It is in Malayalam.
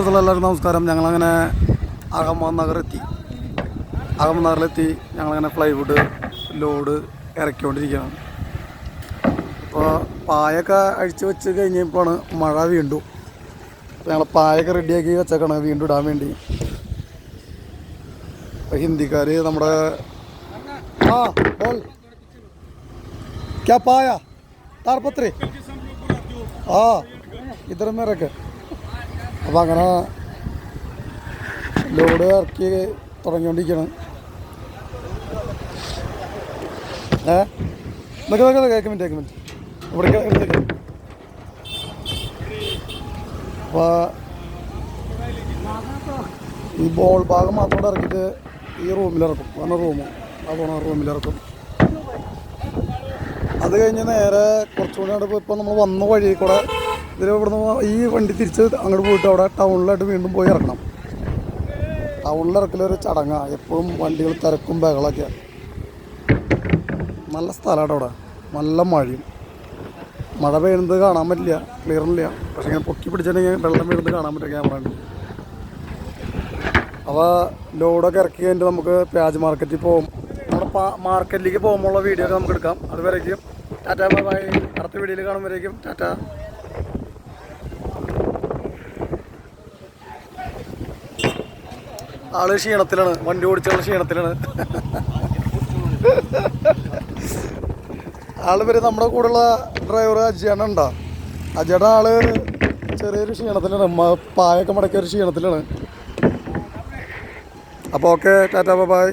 എല്ലാവരും നമസ്കാരം. ഞങ്ങളങ്ങനെ അഹമ്മദ് നഗർ എത്തി അഹമ്മദ് നഗറിലെത്തി ഞങ്ങളങ്ങനെ പ്ലൈവുഡ് ലോഡ് ഇറക്കിക്കൊണ്ടിരിക്കുകയാണ്. അപ്പോൾ പായൊക്കെ അഴിച്ച് വെച്ച് കഴിഞ്ഞപ്പോഴാണ് മഴ വീണ്ടും. അപ്പോൾ ഞങ്ങൾ പായൊക്കെ റെഡിയാക്കി വെച്ചേക്കാണ് വീണ്ടും ഇടാൻ വേണ്ടി. അപ്പോൾ ഹിന്ദിക്കാർ നമ്മുടെ ആ ബോൾ. ക്യാ പായ? താർപത്രി ആ ഇത്തരം മേരൊക്കെ അപ്പോൾ അങ്ങനെ ലോഡ് ഇറക്കി തുടങ്ങിക്കൊണ്ടിരിക്കണം. ഏ? നിൽക്ക് നിൽക്ക് ഏക്ക് മിനിറ്റ് കേൾക്കും മിനിറ്റ് ഇവിടെ എടുത്തേക്ക് അപ്പോൾ ഈ ബോൾ ഭാഗം മാത്രം കൂടെ ഇറക്കിയിട്ട് ഈ റൂമിലിറക്കും പറഞ്ഞ റൂം പോണ റൂമിലിറക്കും അത് കഴിഞ്ഞ് നേരെ കുറച്ചുകൂടി ഇപ്പോൾ നമ്മൾ വന്ന വഴി കൂടെ ഇതിൽ ഇവിടുന്ന് ഈ വണ്ടി തിരിച്ച് അങ്ങോട്ട് പോയിട്ട് അവിടെ ടൗണിലായിട്ട് വീണ്ടും പോയി ഇറക്കണം ടൗണിൽ ഇറക്കലൊരു ചടങ്ങാണ് എപ്പോഴും വണ്ടികൾ തിരക്കും ബഹളൊക്കെയാണ് നല്ല സ്ഥലമാണ് അവിടെ. നല്ല മഴയും. മഴ പെയ്യുന്നത് കാണാൻ പറ്റില്ല. ക്ലിയർ ഇല്ല. പക്ഷേ ഇങ്ങനെ പൊക്കി പിടിച്ചിട്ടുണ്ടെങ്കിൽ വെള്ളം വീഴുന്നത് കാണാൻ പറ്റും ക്യാമറ അപ്പോൾ ലോഡൊക്കെ ഇറക്കി കഴിഞ്ഞിട്ട് നമുക്ക് പ്യാജ് മാർക്കറ്റിൽ പോകും നമ്മുടെ മാർക്കറ്റിലേക്ക് പോകുമ്പോഴുള്ള വീഡിയോ ഒക്കെ നമുക്ക് എടുക്കാം. അതുവരേക്കും. ടാറ്റ ബൈ അടുത്ത വീഡിയോയിൽ കാണുമ്പോഴേക്കും ടാറ്റ. ആൾ ക്ഷീണത്തിലാണ് വണ്ടി ഓടിച്ചുള്ള ക്ഷീണത്തിലാണ്. ആൾ പേര് നമ്മുടെ കൂടെ ഉള്ള ഡ്രൈവർ അജിയാണ് ഉണ്ടോ അജിയുടെ ആൾ ചെറിയൊരു ക്ഷീണത്തിലാണ് പായൊക്കെ മടക്കിയ ഒരു ക്ഷീണത്തിലാണ്. അപ്പോൾ ഓക്കെ ടാറ്റാ ബൈ